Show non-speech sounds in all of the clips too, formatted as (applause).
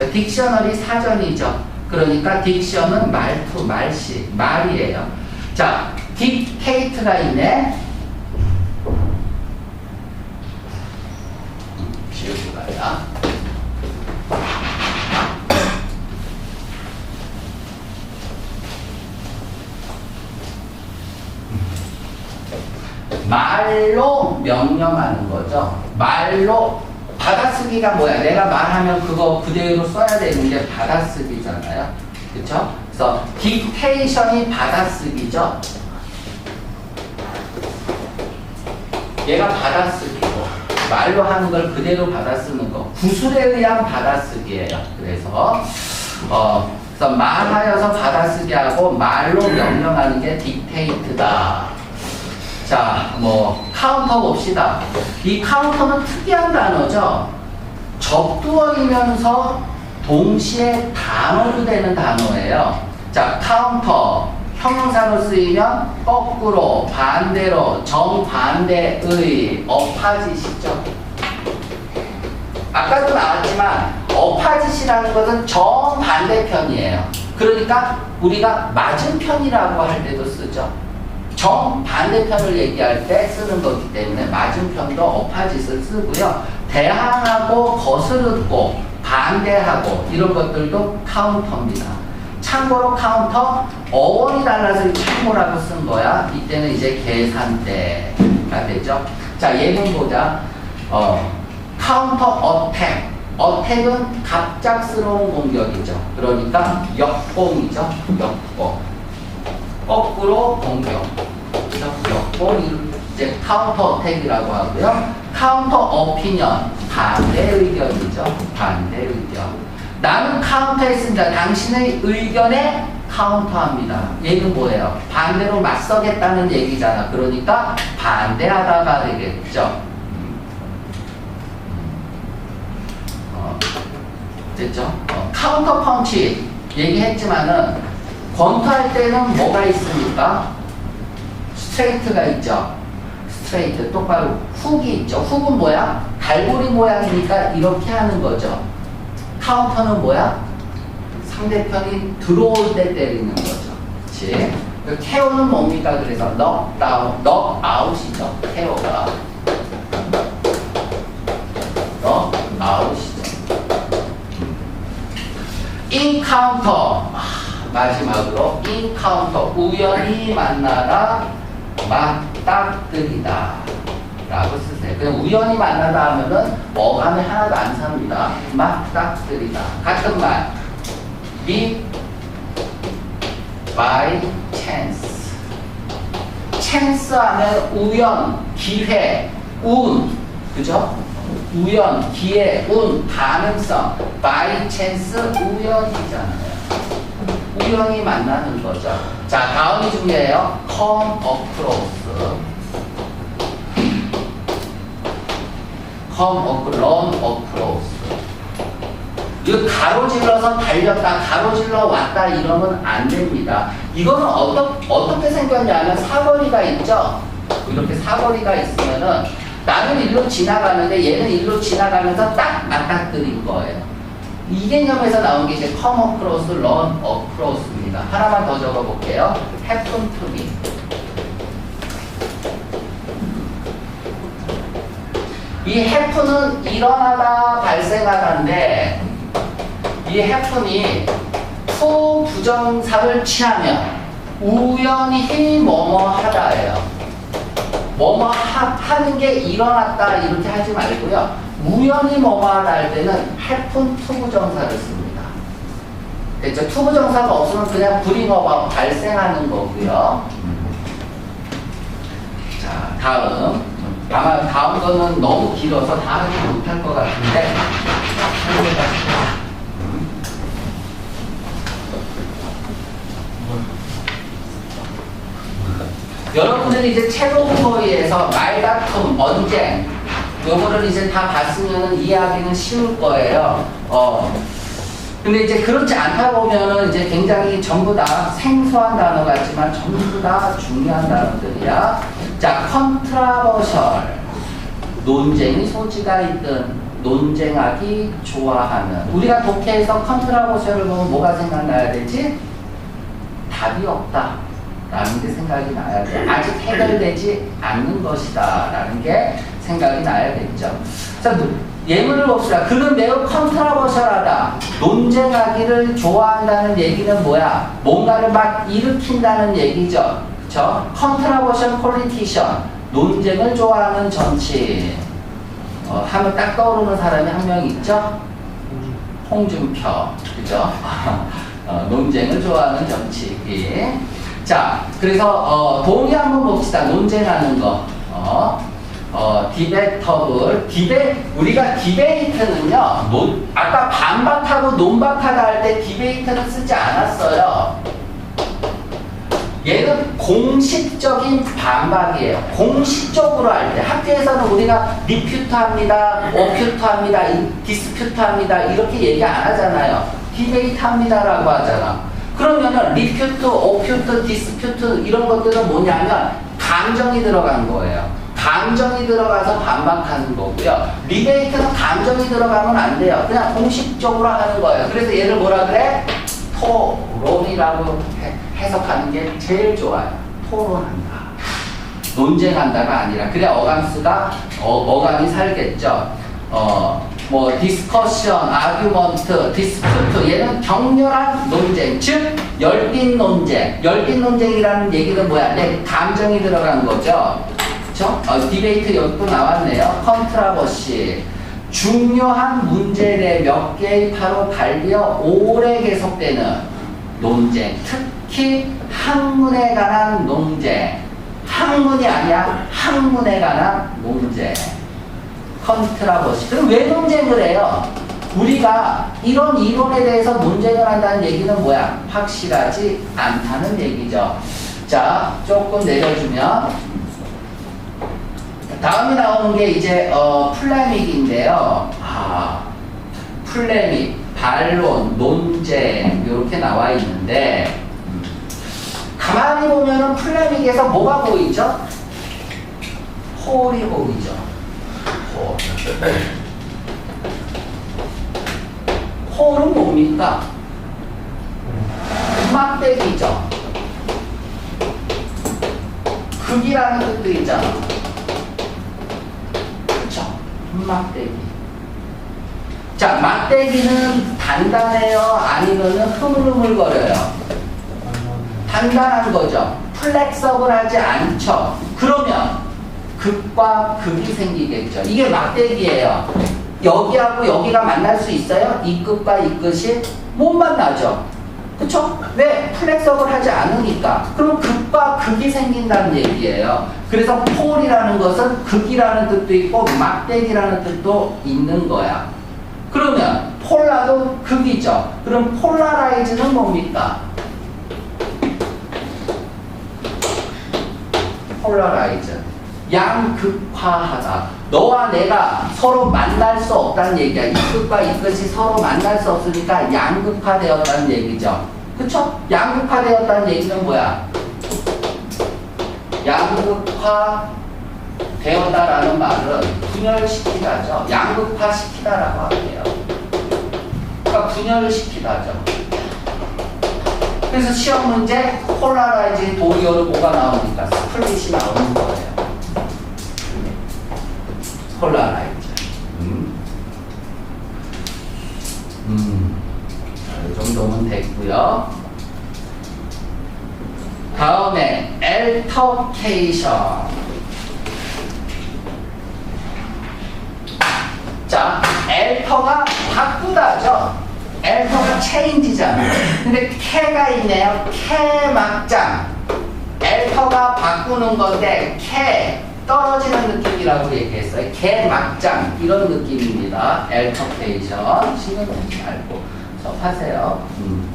딕셔너리 사전이죠. 그러니까 딕션은 말투, 말씨, 말이에요. 자, 딕테이트가 있네. 지우고 가야. 말로 명령하는 거죠. 말로 받아쓰기가 뭐야? 내가 말하면 그거 그대로 써야 되는 게 받아쓰기잖아요. 그렇죠? 그래서 딕테이션이 받아쓰기죠. 얘가 받아쓰기고 말로 하는 걸 그대로 받아쓰는 거 구술에 의한 받아쓰기예요. 그래서 어 그래서 말하여서 받아쓰기하고 말로 명령하는 게 딕테이트다. 자, 뭐 카운터 봅시다. 이 카운터는 특이한 단어죠. 접두어이면서 동시에 단어로 되는 단어예요. 자, 카운터 형용사로 쓰이면 거꾸로, 반대로, 정반대의 어파짓이죠. 아까도 나왔지만 어파짓이라는 것은 정반대편이에요. 그러니까 우리가 맞은편이라고 할 때도 쓰죠. 정반대편을 얘기할 때 쓰는 거기 때문에 맞은편도 어파짓을 쓰고요. 대항하고 거스르고 반대하고 이런 것들도 카운터입니다. 참고로 카운터 어원이 달라서 참고라고 쓴 거야. 이때는 이제 계산대가 되죠. 자, 예문 보자. 어, 카운터 어택. 어택은 갑작스러운 공격이죠. 그러니까 역공이죠. 역공. 거꾸로 공격. 역공 이제 카운터 어택이라고 하고요. 카운터 어피니언 반대 의견이죠. 반대 의견. 나는 카운터했습니다. 당신의 의견에 카운터합니다. 얘는 뭐예요? 반대로 맞서겠다는 얘기잖아. 그러니까 반대하다가 되겠죠. 어, 됐죠? 어, 카운터 펀치 얘기했지만은 권투할 때는 뭐가 있습니까? 스트레이트가 있죠. 스트레이트 똑바로 훅이 있죠. 훅은 뭐야? 갈고리 모양이니까 이렇게 하는 거죠. 카운터는 뭐야? 상대편이 들어올 때 때리는 거죠. 그렇지? 케어는 뭡니까? 그래서 넉다운, 넉아웃이죠. 케어가 넉아웃이죠. 인카운터 마지막으로 인카운터 우연히 만나다 맞닥뜨리다 라고 쓰세요. 그냥 우연히 만나다 하면은 어감이 하나도 안 삽니다. 맞닥뜨리다. 같은 말. meet by chance. chance 하면 우연, 기회, 운. 그죠? 우연, 기회, 운, 가능성. by chance 우연이잖아요. 우연히 만나는 거죠. 자, 다음이 중요해요. come across. come across, across. 이거 가로질러서 달렸다, 가로질러 왔다 이러면 안 됩니다. 이거는 어떠, 어떻게 생겼냐면 사거리가 있죠? 이렇게 사거리가 있으면은 나는 일로 지나가는데 얘는 일로 지나가면서 딱 맞닥뜨린 거예요. 이 개념에서 나온 게 이제 come across, run across입니다. 하나만 더 적어볼게요. happen to me. 이 happen은 일어나다 발생하다인데 이 happen이 to 부정사를 취하면 우연히 뭐뭐 하다예요. 뭐뭐 하, 하는 게 일어났다 이렇게 하지 말고요. 우연히 뭐뭐 하다 할 때는 happen to 부정사를 씁니다. 됐죠? to 부정사가 없으면 그냥 about 발생하는 거고요. 자, 다음. 아마 다음 거는 너무 길어서 다 하지 못할 것 같은데. 여러분은 이제 채로운 거에서 말다툼, 언쟁, 요거를 이제 다 봤으면 이해하기는 쉬울 거예요. 어. 근데 이제 그렇지 않다 보면은 이제 굉장히 전부 다 생소한 단어 같지만 전부 다 중요한 단어들이야. 자, 컨트라버셜. 논쟁이 소지가 있든 논쟁하기 좋아하는 우리가 독해에서 컨트라버셜을 보면 뭐가 생각나야 되지? 답이 없다 라는 게 생각이 나야 돼. 아직 해결되지 않는 것이다. 라는 게 생각이 나야겠죠. 자 예문을 봅시다. 그는 매우 컨트라버셜하다. 논쟁하기를 좋아한다는 얘기는 뭐야? 뭔가를 막 일으킨다는 얘기죠. 그쵸? 컨트라버셜 폴리티션. 논쟁을 좋아하는 정치인 어, 하면 딱 떠오르는 사람이 한 명 있죠? 홍준표, 그죠? (laughs) 어, 논쟁을 좋아하는 정치인. 자, 그래서 어, 동의 한번 봅시다. 논쟁하는 거. 어, 어, 디베터블. 디베, 우리가 디베이트는요, 논, 아까 반박하고 논박하다 할 때 디베이트는 쓰지 않았어요. 얘는 공식적인 반박이에요. 공식적으로 할 때 학교에서는 우리가 리퓨트 합니다, 어퓨트 합니다, 디스퓨트 합니다 이렇게 얘기 안 하잖아요. 디베이트 합니다라고 하잖아. 그러면은 리퓨트, 어퓨트, 디스퓨트 이런 것들은 뭐냐면 감정이 들어간 거예요. 감정이 들어가서 반박하는 거고요. 리베이트는 감정이 들어가면 안 돼요. 그냥 공식적으로 하는 거예요. 그래서 얘를 뭐라 그래? 토론이라고 해, 해석하는 게 제일 좋아요. 토론한다. 논쟁한다가 아니라 그래 어감수가 어, 어감이 살겠죠. 어, 뭐 디스커션, 아규먼트, 디스퓨트 얘는 격렬한 논쟁, 즉 열띤 논쟁. 열띤 논쟁이라는 얘기는 뭐야? 내 감정이 들어간 거죠. 그렇죠? 어, 디베이트 여기도 나왔네요. 컨트라버시. 중요한 문제에 몇 개의,파로 달려 오래 계속되는 논쟁, 특히 학문에 관한 논쟁, 학문이 아니야, 학문에 관한 논쟁, 컨트라버시. 그럼 왜 논쟁을 해요? 우리가 이런 이론에 대해서 논쟁을 한다는 얘기는 뭐야? 확실하지 않다는 얘기죠. 자, 조금 내려주면 다음에 나오는 게 이제 어, 플래믹인데요. 아, 플래믹, 반론, 논쟁 이렇게 나와 있는데 음, 가만히 보면은 플래믹에서 뭐가 보이죠? 홀이 보이죠. 홀. 홀은 뭡니까? 막대기죠. 극이라는 뜻도 있잖아. 그쵸? 막대기. 자, 막대기는 단단해요? 아니면은 흐물흐물거려요? 단단한 거죠. 플렉서블하지 않죠. 그러면 극과 극이 생기겠죠. 이게 막대기예요. 여기하고 여기가 만날 수 있어요? 이 끝과 이 끝이 못 만나죠. 그쵸? 왜? 플렉서블 하지 않으니까. 그럼 극과 극이 생긴다는 얘기예요. 그래서 폴이라는 것은 극이라는 뜻도 있고 막대기라는 뜻도 있는 거야. 그러면 폴라도 극이죠. 그럼 폴라라이즈는 뭡니까? 폴라라이즈. 양극화하다. 너와 내가 서로 만날 수 없다는 얘기야. 이 끝과 이 끝이 서로 만날 수 없으니까 양극화되었다는 얘기죠. 그쵸? 양극화되었다는 얘기는 뭐야? 양극화되었다라는 말은 분열시키다죠. 양극화시키다라고 할게요. 그러니까 분열을 시키다죠. 그래서 시험 문제 폴라라이즈 도리어로 뭐가 나오니까 스플릿이 나오는 거예요. 폴라라이즈. 음. 음. 자, 이 정도면 됐고요. 다음에 엘터케이션. 자, 엘터가 바꾸다죠. 엘터가 체인지잖아. 근데 캐가 있네요. 캐 막장. 엘터가 바꾸는 건데 캐 떨어지는 느낌이라고 얘기했어요. 개 막장 이런 느낌입니다. 엘터케이션 신경 쓰지 말고 접하세요. 음.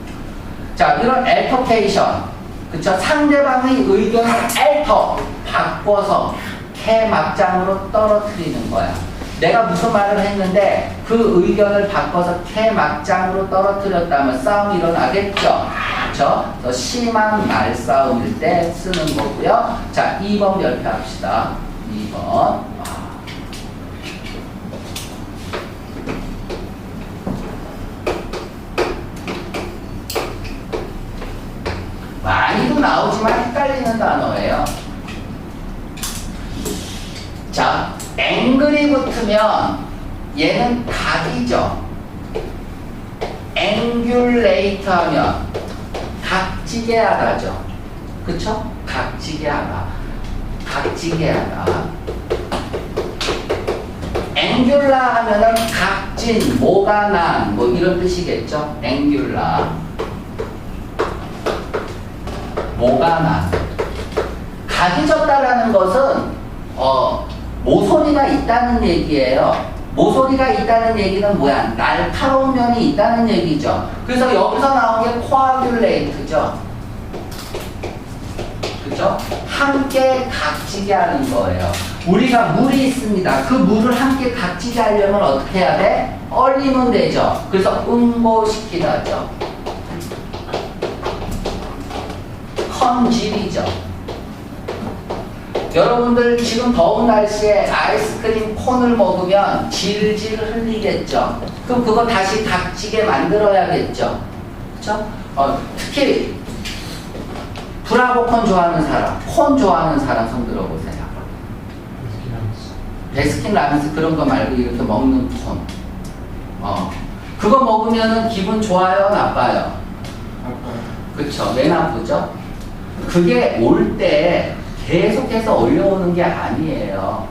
자 이런 엘터케이션 그쵸 상대방의 의견을 엘터 바꿔서 개 막장으로 떨어뜨리는 거야. 내가 무슨 말을 했는데 그 의견을 바꿔서 개 막장으로 떨어뜨렸다면 싸움이 일어나겠죠. 그쵸? 그래서 심한 말싸움일 때 쓰는 거고요. 자, 2번 열표합시다. 2번. 많이도 나오지만 헷갈리는 단어예요. 자, 앵글이 붙으면 얘는 각이죠. 앵귤레이트 하면 각지게하다죠. 그쵸? 각지게하다. 각지게하다. 앵귤라 하면은 각진, 뭐가 난, 뭐 이런 뜻이겠죠? 앵귤라. 뭐가 난. 각이 졌다라는 것은, 어, 모서리가 있다는 얘기예요. 모서리가 있다는 얘기는 뭐야? 날카로운 면이 있다는 얘기죠. 그래서 여기서 나온 게 코아귤레이트죠. 그죠? 함께 각지게 하는 거예요. 우리가 물이 있습니다. 그 물을 함께 각지게 하려면 어떻게 해야 돼? 얼리면 되죠. 그래서 응고시키다죠. 컨질이죠. 여러분들 지금 더운 날씨에 아이스크림 콘을 먹으면 질질 흘리겠죠. 그럼 그거 다시 각지게 만들어야겠죠. 그렇죠? 어, 특히 브라보 콘 좋아하는 사람, 콘 좋아하는 사람 손 들어보세요. 베스킨 라빈스 그런 거 말고 이렇게 먹는 콘. 어. 그거 먹으면은 기분 좋아요, 나빠요? 그쵸. 왜 나쁘죠? 그게 올 때 계속해서 올려오는 게 아니에요.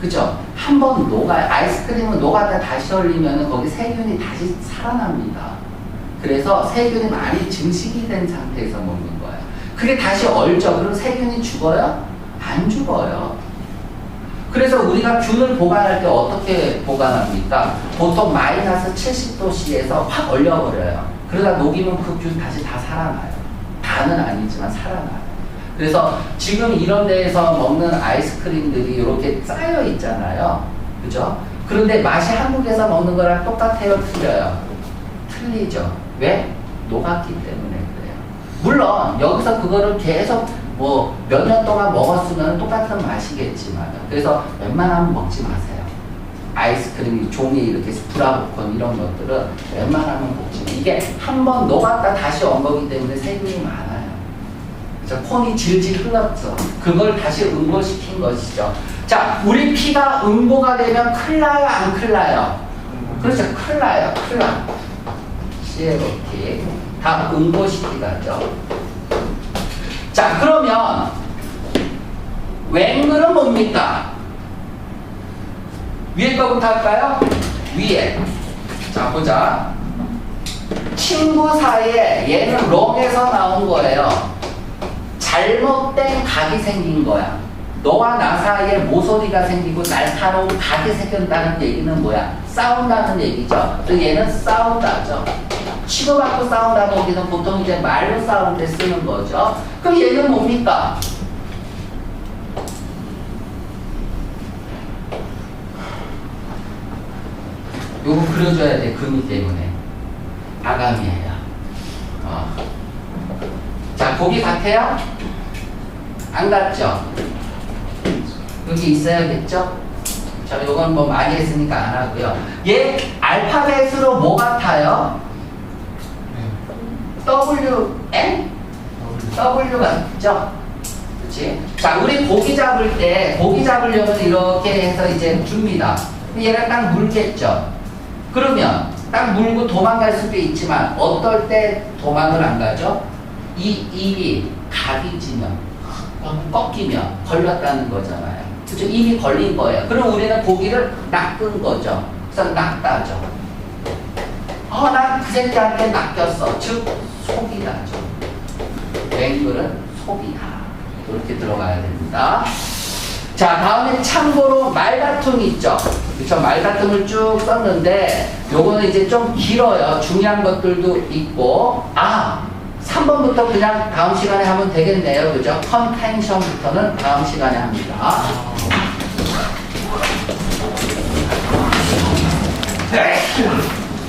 그죠? 한 번 녹아, 아이스크림은 녹았다 다시 얼리면 거기 세균이 다시 살아납니다. 그래서 세균이 많이 증식이 된 상태에서 먹는 거예요. 그게 다시 얼죠. 그럼 세균이 죽어요? 안 죽어요. 그래서 우리가 균을 보관할 때 어떻게 보관합니까? 보통 마이너스 70도씨에서 확 얼려버려요. 그러다 녹이면 그 균 다시 다 살아나요. 다는 아니지만 살아나요. 그래서 지금 이런 데에서 먹는 아이스크림들이 이렇게 쌓여 있잖아요. 그죠? 그런데 맛이 한국에서 먹는 거랑 똑같아요? 틀려요? 틀리죠. 왜? 녹았기 때문에 그래요. 물론 여기서 그거를 계속 뭐 몇 년 동안 먹었으면 똑같은 맛이겠지만 그래서 웬만하면 먹지 마세요. 아이스크림 종이 이렇게 브라보콘 이런 것들은 웬만하면 먹지 마. 이게 한 번 녹았다 다시 온 거기 때문에 세균이 많아 요. 그래서 콘이 질질 흘렀죠. 그걸 다시 응고시킨 것이죠. 자, 우리 피가 응고가 되면 클 나요, 안클 나요? 그렇죠. 클 나요, 클 나. CLOT. 다 응고시키다죠. 자, 그러면 웬글은 뭡니까? 위에 거부터 할까요? 위에. 자, 보자. 친구 사이에 얘는 롱에서 나온 거예요. 잘못된 각이 생긴 거야. 너와 나 사이에 모서리가 생기고 날카로운 각이 생긴다는 얘기는 뭐야? 싸운다는 얘기죠. 그래서 얘는 싸운다죠. 치고받고 싸운다는 얘기는 보통 이제 말로 싸울 때 쓰는 거죠. 그럼 얘는 뭡니까? 요거 그려줘야 돼, 금이 때문에. 아감이에요. 어. 자, 고기 같아요? 안 같죠? 여기 있어야겠죠? 자, 요건 뭐 많이 했으니까 안 하고요. 얘 알파벳으로 뭐 같아요? W, N? W 같죠? 그치? 자, 우리 고기 잡을 때, 고기 잡으려면 이렇게 해서 이제 줍니다. 얘가 딱 물겠죠? 그러면 딱 물고 도망갈 수도 있지만 어떨 때 도망을 안 가죠? 이 입이 각이 지면 꺾이면 걸렸다는 거잖아요. 그죠? 입이 걸린 거예요. 그럼 우리는 고기를 낚은 거죠. 그래서 낚다죠. 어, 난그 새끼한테 낚였어. 즉, 속이다죠. 뱅글은 속이다. 이렇게 들어가야 됩니다. 자, 다음에 참고로 말다툼 있죠. 그쵸? 말다툼을 쭉 썼는데, 요거는 이제 좀 길어요. 중요한 것들도 있고, 아! 3번부터 그냥 다음 시간에 하면 되겠네요. 그죠? 컨텐션부터는 다음 시간에 합니다.